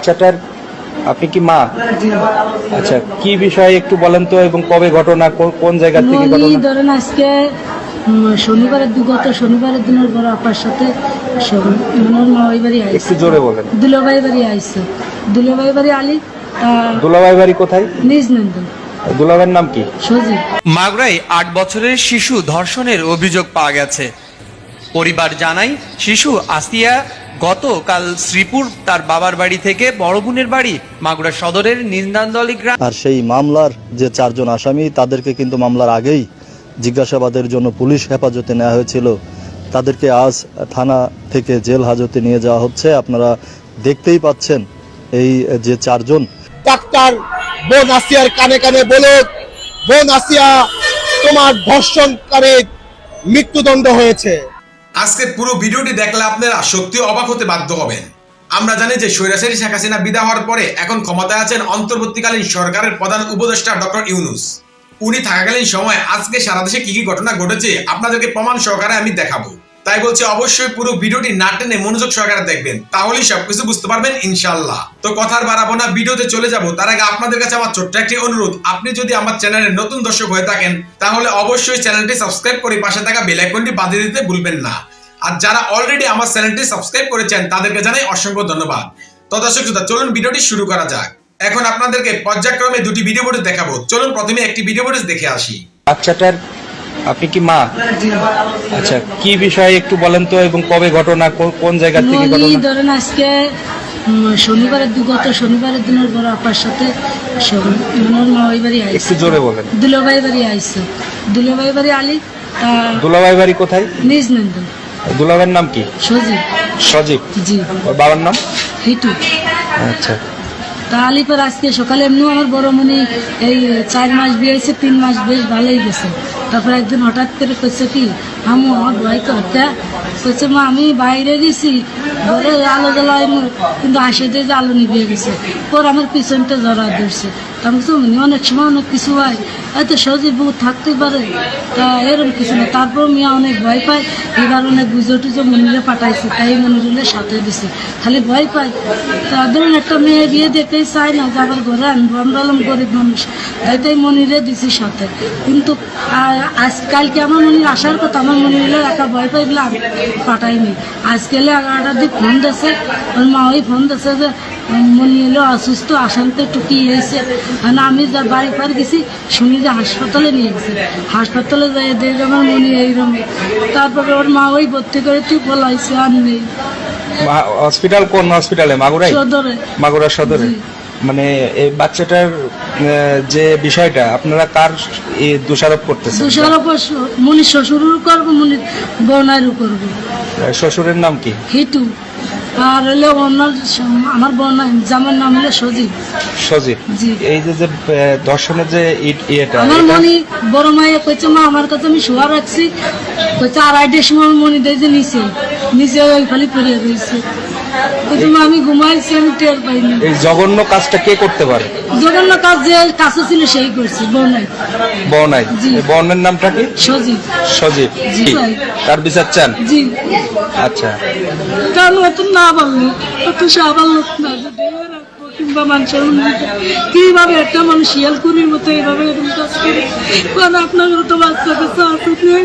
বাচ্চাটার আপনি কি মা? আচ্ছা কি বিষয়ে একটু বলেন তো এবং কবে ঘটনা কোন জায়গা থেকে ঘটনা? ধরেন আজকে শনিবারের দু গত শনিবারের দিনের পর আপার সাথে মামাই বাড়ি একটু জোরে বলেন। দুলাভাই বাড়ি আইসে দুলাভাই বাড়ি আলি আহ, দুলাভাই বাড়ি কোথায়? নিজ নন্দন। দুলাভাইয়ের নাম কি? সজীব। মাগুরায় আট বছরের শিশু ধর্ষণের অভিযোগ পাওয়া গেছে। পরিবার জানায় শিশু আসিয়া গতকাল শ্রীপুর তার বাবার বাড়ি থেকে বড় বোনের বাড়ি মাগুরা সদরের নিন্দান্দলি গ্রাম। আর সেই মামলার যে চারজন আসামি তাদেরকে কিন্তু মামলার আগেই জিজ্ঞাসাবাদের জন্য পুলিশ হেফাজতে নেওয়া হয়েছিল। তাদেরকে আজ থানা থেকে জেল হাজতে নিয়ে যাওয়া হচ্ছে। আপনারা দেখতেই পাচ্ছেন এই যে চারজন। ডাক্তার বোন আসিয়ার কানে কানে বলো বোন আসিয়া তোমার ধর্ষণকারী মৃত্যুদণ্ড হয়েছে। আজকের পুরো ভিডিওটি দেখলে আপনারা সত্যি অবাক হতে বাধ্য হবেন। আমরা জানি যে স্বৈরাচারী শেখ হাসিনা বিদা হওয়ার পরে এখন ক্ষমতায় আছেন অন্তর্বর্তীকালীন সরকারের প্রধান উপদেষ্টা ডক্টর ইউনুস। উনি থাকাকালীন সময় আজকে সারা দেশে কি কি ঘটনা ঘটেছে আপনাদেরকে প্রমাণ সহকারে আমি দেখাবো। তাই বলছি অবশ্যই পুরো ভিডিওটি না টেনে মনোযোগ সহকারে দেখবেন তাহলেই সবকিছু বুঝতে পারবেন ইনশাল্লাহ তো কথার বাড়াবো না ভিডিওতে চলে যাব। তার আগে আপনাদের কাছে আমার ছোট্ট একটি অনুরোধ আপনি যদি আমার চ্যানেলের নতুন দর্শক হয়ে থাকেন তাহলে অবশ্যই চ্যানেলটি সাবস্ক্রাইব করে পাশে থাকা বেল আইকনটি বাজিয়ে দিতে ভুলবেন না। আর যারা অলরেডি আমার চ্যানেলটি সাবস্ক্রাইব করেছেন তাদেরকে জানাই অসংখ্য ধন্যবাদ। তো দর্শক শ্রোতা, চলুন ভিডিওটি শুরু করা যাক। এখন আপনাদেরকে পর্যায়ক্রমে দুটি ভিডিও ফুটেজ দেখাবো। চলুন প্রথমে একটি ভিডিও ফুটেজ দেখে আসি। বাচ্চাটার আপনি কি মা? আচ্ছা কি বিষয়ে একটু বলেন তো এবং কবে ঘটনা কোন জায়গা থেকে ঘটনা? ধরেন আজকে শনিবারের দু গত শনিবারের দিনের পর আপার সাথে মামাই বাড়ি একটু জোরে বলেন। দুলাভাই বাড়ি আইসে দুলাভাই বাড়ি আলি আহ, দুলাভাই বাড়ি কোথায়? নিজ নন্দন। দুলাভাইয়ের নাম কি? সজীব। সজীব। জি। ওর বাবার নাম? হিটু। আচ্ছা। তা আলিপার আজকে সকালে এমনিও আমার বড় মনি এই চার মাস বিয়ে হয়েছে তিন মাস বেশ ভালোই গেছে। তারপর একদিন হঠাৎ করে কইছে কি আমু আমার ভাই করতে। কইছে মা আমি বাইরে গেছি। ঘরে আলো জ্বালাই কিন্তু আসে দিয়ে যে আলো নিভিয়ে গেছে। পর আমার পিছনটা জড়া ধরছে। তা আমি বলছি, অনেক সময় অনেক কিছু হয়। এত সহজে বউ থাকতে পারে। তা এরকম কিছু না। তারপর মিয়া অনেক ভয় পায়। এবার অনেক গুজো টুজো মনিরে পাঠাইছে। তাই মনিরে সাথে দিছে। খালি ভয় পায়। তা ধরুন একটা মেয়ে বিয়ে দেখতেই চায় না যে আবার ঘরে আনব আমরা হলাম গরিব মানুষ। তাই মনিরে দিছি সাথে। কিন্তু আ- আজ কালকে আমার মনির আসার কথা আমার মনিরে একা ভয় পাই আমি পাঠাইনি। আজকালে এগারোটার দিক ফোন দিয়েছে ওর মা ওই ফোন দিয়েছে যে মনি এলো অসুস্থ আসানতে টুকি হয়েছে? আর আমি যা বাড়ি পার গেছি শুনি যে হাসপাতালে নিয়ে গেছে। হাসপাতালে যাই দেখে আমার মনি এইরকম তারপরে ওর মা ওই ভর্তি করে তুই বলাইছে আর নেই। হসপিটাল কোন হসপিটালে মাগুরাই সদরে। মাগুরা সদরে। মানে এই বাচ্চাটার যে বিষয়টা আপনারা কার দোষারোপ করতেছেন? দুশোর ওপর মনির শ্বশুরও করব মনির বোনারও করব। শ্বশুরের নাম কি? হিটু আর হলে ওনার আমার বোন জামার নাম হলো সজীব। সজীব? এই যে যে ধর্ষণের যে ইয়েটা আমার মনি বড় মাইয়া কইছে মা আমার কাছে আমি শোয়া রাখছি। কইছে আড়াইটার সময় মনি দেয় যে নিচে নিচে ওই খালি পড়ে রয়েছে আমি ঘুমাইছি আমি টের পাইনি এই জঘন্য কাজটা কে করতে পারে? জঘন্য কাজ যে কাছে ছিল সেই করছি বনাই জি। বনের নামটা কি? সজীব। সজীব জি? তার বিচার চান? জি। আচ্ছা। কারণ অত না বলল অত সাবাল লোক না কিংবা মানুষের উন্নতি। কীভাবে একটা মানুষ শিয়াল শিয়ালকুড়ির মতো এইভাবে কাজ করে? কারণ আপনার তো বাচ্চা কাছে নেই?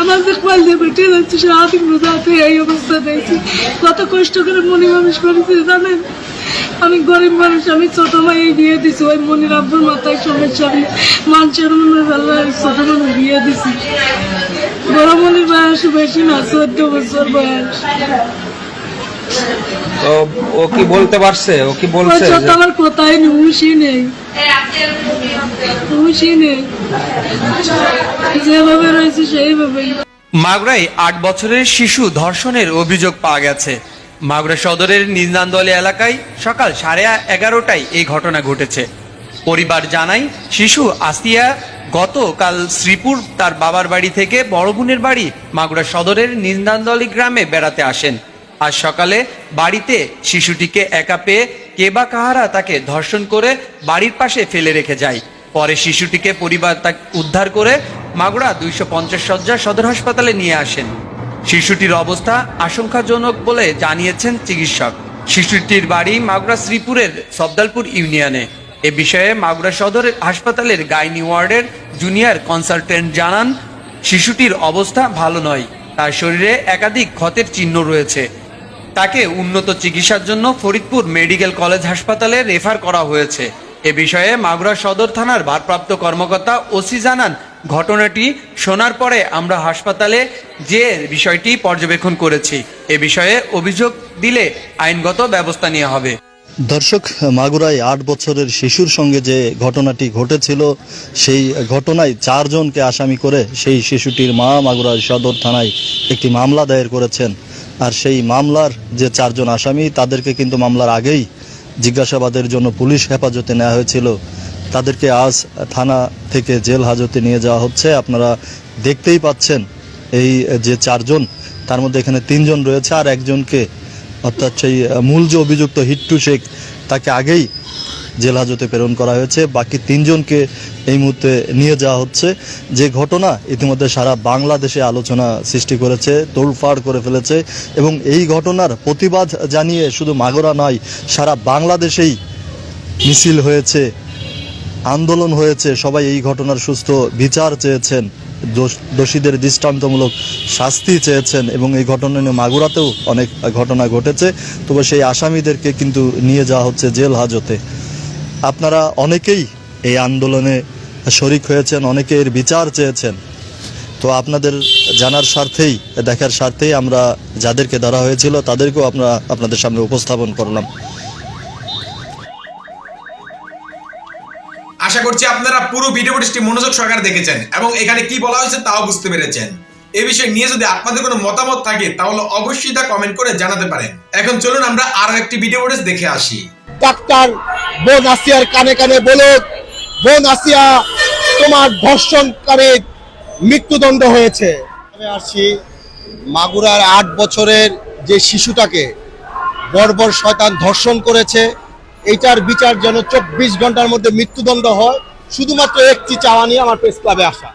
আমার যে দিয়ে বেটে যাচ্ছে সারাদিন বোঝাতে এই অবস্থা দেখছি। কত কষ্ট করে মনে মানুষ করেছে, জানেন? আমি গরিব মানুষ, আমি ছোট মাই বিয়ে দিছি, ওই মনির আব্বুর মাথায় সমস্যা আমি মানুষের মনে বেলা ছোট মানুষ বিয়ে দিছি। বড় মনির বয়স বেশি না, চোদ্দ বছর বয়স। তো ও কি বলতে পারছে? ও কি বলছে আমার কোথায়? নেই হুশই নেই। হুশই নেই। যেভাবে রয়েছে সেইভাবেই। মাগুরায় আট বছরের শিশু ধর্ষণের অভিযোগ পাওয়া গেছে। মাগুরা সদরের নিন্দান্দলি এলাকায় সকাল সাড়ে এগারোটায় এই ঘটনা ঘটেছে। পরিবার জানায় শিশু আসিয়া গতকাল শ্রীপুর তার বাবার বাড়ি থেকে বড় বোনের বাড়ি মাগুরা সদরের নিন্দান্দলি গ্রামে বেড়াতে আসেন। আজ সকালে বাড়িতে শিশুটিকে একা পেয়ে কে বা কাহারা তাকে ধর্ষণ করে বাড়ির পাশে ফেলে রেখে যায়। পরে শিশুটিকে পরিবার তাকে উদ্ধার করে মাগুরা দুইশো পঞ্চাশ শয্যা সদর হাসপাতালে নিয়ে আসেন। শিশুটির অবস্থা আশঙ্কাজনক বলে জানিয়েছেন চিকিৎসক। শিশুটির বাড়ি মাগুরা শ্রীপুরের সবদালপুর ইউনিয়নে। এ বিষয়ে মাগুরা সদর হাসপাতালের গাইনি ওয়ার্ডের জুনিয়র কনসালটেন্ট জানান, শিশুটির অবস্থা ভালো নয়, তার শরীরে একাধিক ক্ষতের চিহ্ন রয়েছে। তাকে উন্নত চিকিৎসার জন্য ফরিদপুর মেডিকেল কলেজ হাসপাতালে রেফার করা হয়েছে। এ বিষয়ে মাগুরা সদর থানার ভারপ্রাপ্ত কর্মকর্তা ওসি জানান, ঘটনাটি শোনার পরে আমরা হাসপাতালে যে বিষয়টি পর্যবেক্ষণ করেছি, এ বিষয়ে অভিযোগ দিলে আইনগত ব্যবস্থা নেওয়া হবে। দর্শক, মাগুরায় আট বছরের শিশুর সঙ্গে যে ঘটনাটি ঘটেছিল, সেই ঘটনায় চারজনকে আসামি করে সেই শিশুটির মা মাগুরা সদর থানায় একটি মামলা দায়ের করেছেন। আর সেই মামলার যে চারজন আসামি, তাদেরকে কিন্তু মামলার আগেই জিজ্ঞাসাবাদের জন্য পুলিশ হেফাজতে নেওয়া হয়েছিল। তাদেরকে আজ থানা থেকে জেল হাজতে নিয়ে যাওয়া হচ্ছে। আপনারা দেখতেই পাচ্ছেন এই যে চারজন, তার মধ্যে এখানে তিনজন রয়েছে আর একজনকে অর্থাৎ সেই মূল যে অভিযুক্ত হিট্টু শেখ, তাকে আগেই জেল হাজতে প্রেরণ করা হয়েছে। বাকি তিনজনকে এই মুহূর্তে নিয়ে যাওয়া হচ্ছে। যে ঘটনা ইতিমধ্যে সারা বাংলাদেশে আলোচনা সৃষ্টি করেছে তোড়ফাড় করে ফেলেছে এবং এই ঘটনার প্রতিবাদ জানিয়ে শুধু মাগরা নয়, সারা বাংলাদেশেই মিছিল হয়েছে, আন্দোলন হয়েছে, সবাই এই ঘটনার সুস্থ বিচার চেয়েছেন, দোষ- দোষীদের দৃষ্টান্তমূলক শাস্তি চেয়েছেন এবং এই ঘটনা নিয়ে মাগুরাতেও অনেক ঘটনা ঘটেছে। তবে সেই আসামিদেরকে কিন্তু নিয়ে যাওয়া হচ্ছে জেল হাজতে। আপনারা অনেকেই এই আন্দোলনে শরিক হয়েছেন, অনেকে এর বিচার চেয়েছেন। তো আপনাদের জানার স্বার্থেই, দেখার স্বার্থেই আমরা যাদেরকে ধরা হয়েছিল, তাদেরকেও আমরা আপনাদের সামনে উপস্থাপন করলাম। আশা করছি আপনারা পুরো ভিডিওটি মনোযোগ সহকারে দেখেছেন এবং এখানে কি বলা হয়েছে তাও বুঝতে পেরেছেন। এই বিষয়ে নিয়ে যদি আপনাদের কোনো মতামত থাকে, তাহলে অবশ্যই তা কমেন্ট করে জানাতে পারেন। এখন চলুন আমরা আরও একটি ভিডিও দেখে আসি। ডাক্তার বোন আসিয়ার কানে কানে বলুক বোন আসিয়া, তোমার ধর্ষণকারী মৃত্যুদণ্ড হয়েছে? আমি আসছি মাগুরার আট বছরের যে শিশুটাকে বর্বর শয়তান ধর্ষণ করেছে, এইটার বিচার যেন চব্বিশ ঘণ্টার মধ্যে মৃত্যুদণ্ড হয়, শুধুমাত্র একটি চাওয়া নিয়ে আমার প্রেস ক্লাবে আসা।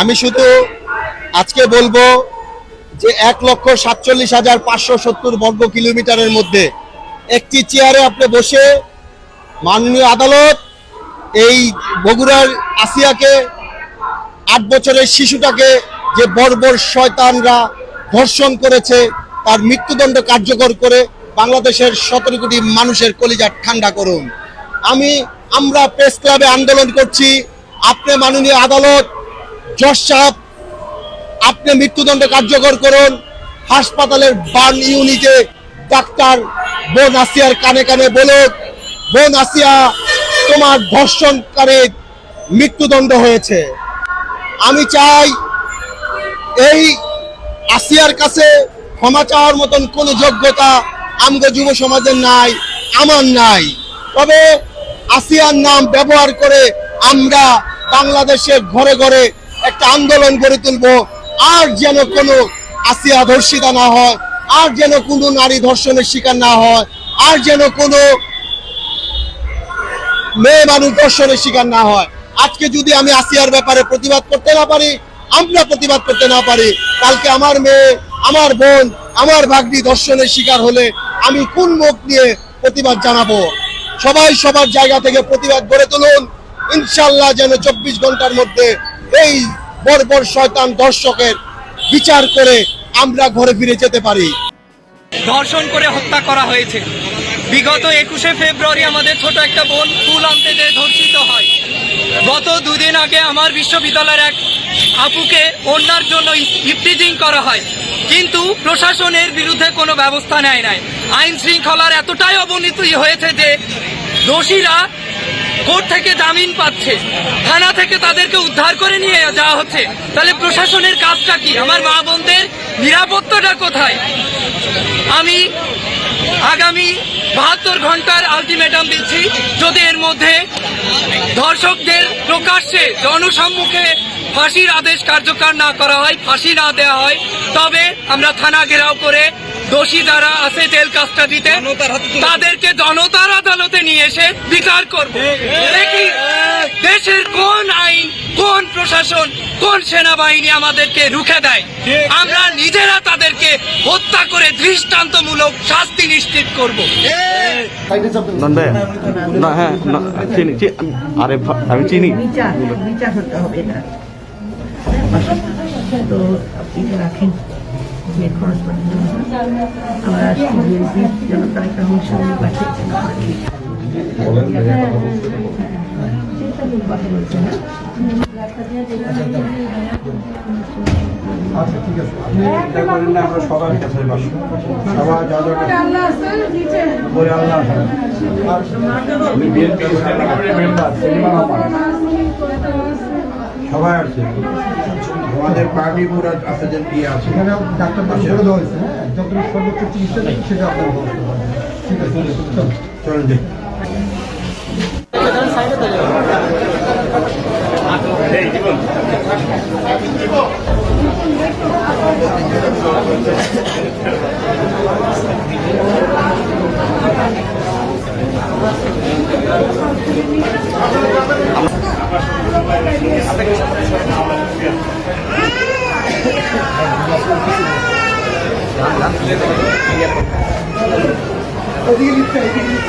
আমি শুধু আজকে বলব যে এক লক্ষ সাতচল্লিশ হাজার পাঁচশো সত্তর বর্গ কিলোমিটারের মধ্যে একটি চেয়ারে আপনি বসে মাননীয় আদালত এই বগুড়ার আসিয়াকে আট বছরের শিশুটাকে যে বর্বর শয়তানরা ধর্ষণ করেছে, তার মৃত্যুদণ্ড কার্যকর করে বাংলাদেশের সতেরো কোটি মানুষের কলিজা ঠান্ডা করুন। আমি, আমরা প্রেস ক্লাবে আন্দোলন করছি, আপনি মাননীয় আদালত, জজ সাহেব, আপনি মৃত্যুদণ্ড কার্যকর করুন, হাসপাতালের বার্ন ইউনিটে ডাক্তার বোন আসিয়ার কানে কানে বলুক বোন আসিয়া, তোমার ধর্ষণকারী মৃত্যুদণ্ড হয়েছে। আমি চাই এই আসিয়ার কাছে ক্ষমা চাওয়ার মতন কোনো যোগ্যতা আমগো যুব সমাজের নাই, আমার নাই। তবে আসিয়ার নাম ব্যবহার করে আমরা বাংলাদেশের ঘরে ঘরে একটা আন্দোলন গড়ে তুলব, আর যেন কোনো আসিয়া ধর্ষিতা না হয়। আর যেন কোনো নারী ধর্ষণের শিকার না হয়, আর যেন কোনো মেয়ে মানুষ ধর্ষণের শিকার না হয়। আজকে যদি আমি আসিয়ার ব্যাপারে প্রতিবাদ করতে না পারি, আমরা প্রতিবাদ করতে না পারি, কালকে আমার মেয়ে, আমার বোন, আমার ভাগ্নি ধর্ষণের শিকার হলে আমি কোন মুখ নিয়ে প্রতিবাদ জানাব? সবাই সবার জায়গা থেকে প্রতিবাদ গড়ে তুলুন। ইনশাল্লাহ যেন চব্বিশ ঘণ্টার মধ্যে এই বর্বর শয়তান দর্শকের বিচার করে আমরা ঘরে ফিরে যেতে পারি। ধর্ষণ করে হত্যা করা হয়েছে। বিগত একুশে ফেব্রুয়ারি আমাদের ছোট একটা বোন ফুল আনতে যেয়ে ধর্ষিত হয়। গত দুদিন আগে আমার বিশ্ববিদ্যালয়ের এক আপুকে অন্যার জন্য ইফটিজিং করা হয়। কিন্তু প্রশাসনের বিরুদ্ধে কোনো ব্যবস্থা নেয় নাই। আইন শৃঙ্খলার এতটাই অবনতি হয়েছে যে দোষীরা কোর্ট থেকে জামিন পাচ্ছে। থানা থেকে তাদেরকে উদ্ধার করে নিয়ে যাওয়া হচ্ছে। তাহলে প্রশাসনের কাজটা কি? আমার মা বোনদের নিরাপত্তাটা কোথায়? আমি আগামী বাহাত্তর ঘণ্টার আলটিমেটাম দিচ্ছি যদি এর মধ্যে ধর্ষকদের প্রকাশ্যে জনসম্মুখে ফাঁসির আদেশ কার্যকর না করা হয় ফাঁসি না দেওয়া হয় তবে আমরা থানা ঘেরাও করে দোষী যারা আছে জেল কাস্টাডিতে তাদেরকে জনতার আদালতে নিয়ে এসে বিচার করব। দেখি দেশের কোন আইন কোন প্রশাসন কোন সেনাবাহিনী আমাদেরকে রুখে দেয়? আমরা নিজেরা তাদেরকে হত্যা করে দৃষ্টান্তমূলক শাস্তি নিশ্চিত করব। না হ্যাঁ চিনি আরে আমি চিনি। বিচার বিচার হতে হবে না। তো আপনি রাখেন। যে খরচ পাতির জন্য আমরা আসছি বিএনপি জনতা একটা অংশ নিয়ে পাঠিয়েছেন কথা বলছেন না সবাই আছে। আমাদের পার্টি পুরো আপনাদের ইয়ে আছে। এখানে ডাক্তার বলে দেওয়া হয়েছে যত সর্বোচ্চ চিকিৎসা সেটা আপনার ঠিক আছে চলো চলেন দেখি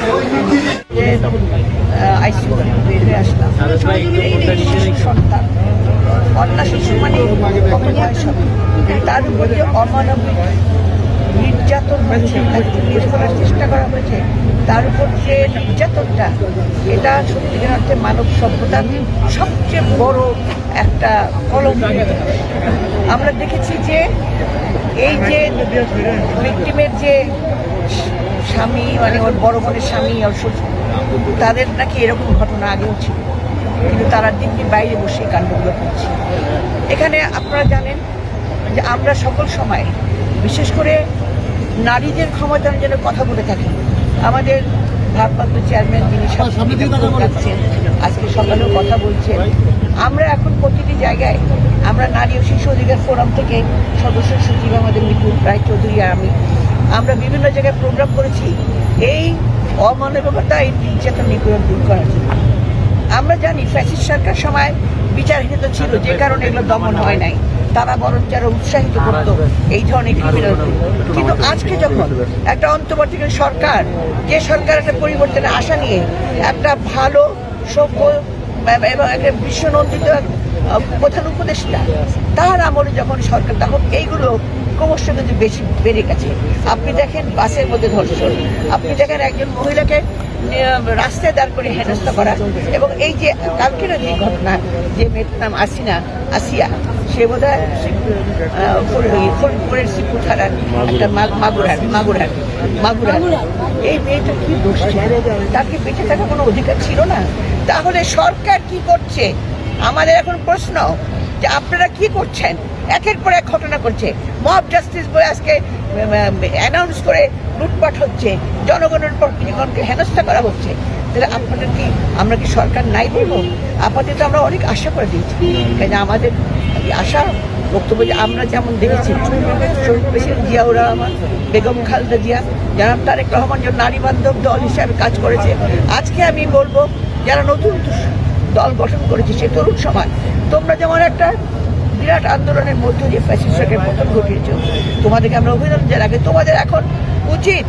আইসিউ বের হয়ে আসলাম এই যে শিশু সন্তান কন্যা শিশু মানে কত বয়স হবে তার উপর যে অমানবিক নির্যাতন হয়েছে বের করার চেষ্টা করা হয়েছে, তার উপর যে নির্যাতনটা, এটা সত্যিকার অর্থে মানব সভ্যতার সবচেয়ে বড় একটা কলম আমরা দেখেছি যে এই যে ভিক্টিমের যে স্বামী মানে ওর বড় বোনের স্বামী ওর শ্বশুর তাদের নাকি এরকম ঘটনা আগেও ছিল। কিন্তু তারা দিন বাইরে বসে কাণ্ডগুলো করছে। এখানে আপনারা জানেন যে আমরা সকল সময় বিশেষ করে নারীদের ক্ষমতার জন্য কথা বলে থাকি আমাদের ভারপ্রাপ্ত চেয়ারম্যান যিনি যাচ্ছেন আজকে সকালেও কথা বলছেন। আমরা এখন প্রতিটি জায়গায় আমরা নারী ও শিশু অধিকার ফোরাম থেকে সদস্য সচিব আমাদের মিঠুন রায় চৌধুরী আর আমি আমরা বিভিন্ন জায়গায় প্রোগ্রাম করেছি। এই অমানবিকতা এই নির্যাতন নিপীড়ন দূর করার জন্য। আমরা জানি ফ্যাসিস্ট সরকার সময় বিচারহীনতা ছিল যে কারণে এগুলো দমন হয় নাই। তারা বরং যারা উৎসাহিত করতো এই ধরনের ক্রিমিনাল কিন্তু আজকে যখন একটা অন্তর্বর্তীকালীন সরকার, যে সরকার একটা পরিবর্তনের আশা নিয়ে একটা ভালো সভ্য এবং একটা বিশ্বনন্দিত প্রধান উপদেষ্টা, তার আমলে যখন সরকার, তখন এইগুলো ক্রমশ কিন্তু বেশি বেড়ে গেছে। আপনি দেখেন বাসের মধ্যে ধর্ষণ, আপনি দেখেন একজন মহিলাকে রাস্তায় দাঁড় করে হেনস্থা করা এবং এই যে কালকের যে ঘটনা, যে মেয়েটার নাম আসিনা, আসিয়া সে বোধ হয় ফরিদপুরের শ্রীপুর থানার মাগুরার মাগুরার মাগুরার। এই মেয়েটা কি দোষ ছিল? তার কি বেঁচে থাকার কোনো অধিকার ছিল না? তাহলে সরকার কি করছে? আমাদের এখন প্রশ্ন যে আপনারা কি করছেন? একের পর এক ঘটনা করছে মব জাস্টিস বলে আজকে অ্যানাউন্স করে লুটপাট হচ্ছে। জনগণের পর জনগণকে হেনস্থা করা হচ্ছে। তাহলে আপনাদের কি আমরা কি সরকার নাই বলব? আপাতত আমরা অনেক আশা করে দিয়েছি। কেন আমাদের আশা বক্তব্য যে আমরা যেমন দেখেছি, শহীদ প্রেসিডেন্ট জিয়াউর রহমান বেগম খালেদা জিয়া জনাব তারেক রহমান যে নারী বান্ধব দল হিসাবে কাজ করেছে। আজকে আমি বলব, যারা নতুন দল গঠন করেছে, সে তরুণ সমাজ, তোমরা যেমন একটা বিরাট আন্দোলনের মধ্য দিয়ে ফ্যাসিস্টকে পতন ঘটিয়েছ, তোমাদেরকে আমরা অভিনন্দন জানাই। তোমাদের এখন উচিত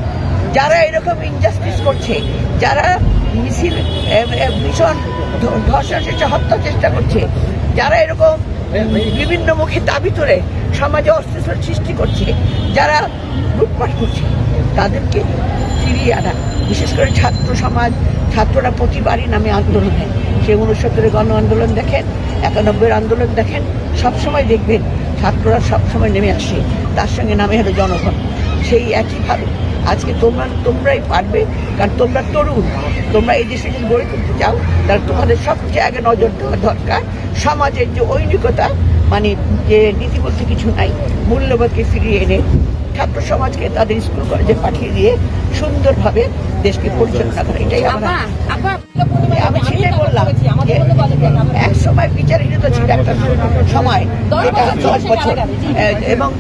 যারা এরকম ইনজাস্টিস করছে, যারা মিছিল ভীষণ ধর্ষণ চেষ্টা হত্যা চেষ্টা করছে, যারা এরকম বিভিন্ন মুখে দাবি তোলে সমাজে অস্থিরতার সৃষ্টি করছে, যারা লুটপাট করছে, তাদেরকে ফিরিয়ে আনা। বিশেষ করে ছাত্র সমাজ, ছাত্ররা প্রতিবারই নামে আন্দোলনে সে উনসত্তরের গণ আন্দোলন দেখেন, একানব্বইয়ের আন্দোলন দেখেন, সবসময় দেখবেন ছাত্ররা সবসময় নেমে আসে, তার সঙ্গে নামে হলো জনগণ। সেই একইভাবে আজকে তোমরা তোমরাই পারবে। কারণ তোমরা তরুণ। তোমরা এই দেশে যদি গড়ে তুলতে চাও তাহলে তোমাদের সবচেয়ে আগে নজর দেওয়া দরকার সমাজের যে ঐনিকতা মানে যে নীতি বলতে কিছু নাই মূল্যবোধকে ফিরিয়ে এনে ছাত্র সমাজকে তাদের স্কুল কলেজে পাঠিয়ে দিয়ে সুন্দরভাবে দেশকে পরিচালনা করে। এটাই আমরা আমি সেটাই বললাম এক সময় বিচারহীনতা ছিল একটা সময়। যেটা দশ বছর। এবং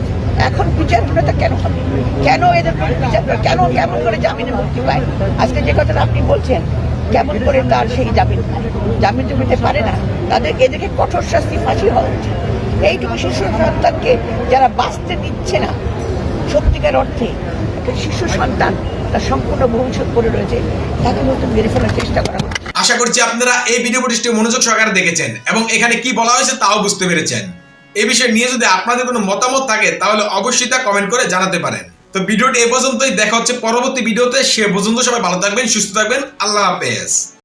এখন বিচারহীনতা কেন হবে? কেন এদের বিচার কেন কেমন করে জামিনে মুক্তি পায়? আজকে যে কথাটা আপনি বলছেন, কেমন করে তার সেই জামিন? জামিন তো পারে না। তাদের এদেরকে কঠোর শাস্তি ফাঁসি হওয়া উচিত। এইটুকু শিশু সন্তানকে যারা বাঁচতে দিচ্ছে না, সত্যিকার অর্থে একটা শিশু সন্তান তার সম্পূর্ণ ভবিষ্যৎ পড়ে রয়েছে, তাকে নতুন মেরে ফেলার চেষ্টা করা আশা করছি আপনারা এই ভিডিও ফুটেজটি মনোযোগ সহকারে দেখেছেন এবং এখানে কি বলা হয়েছে তাও বুঝতে পেরেছেন। এই বিষয়ে নিয়ে যদি আপনাদের কোনো মতামত থাকে, তাহলে অবশ্যই তা কমেন্ট করে জানাতে পারেন। তো ভিডিওটি এ পর্যন্তই, দেখা হচ্ছে পরবর্তী ভিডিওতে। সে পর্যন্ত সবাই ভালো থাকবেন, সুস্থ থাকবেন। আল্লাহ হাফেজ।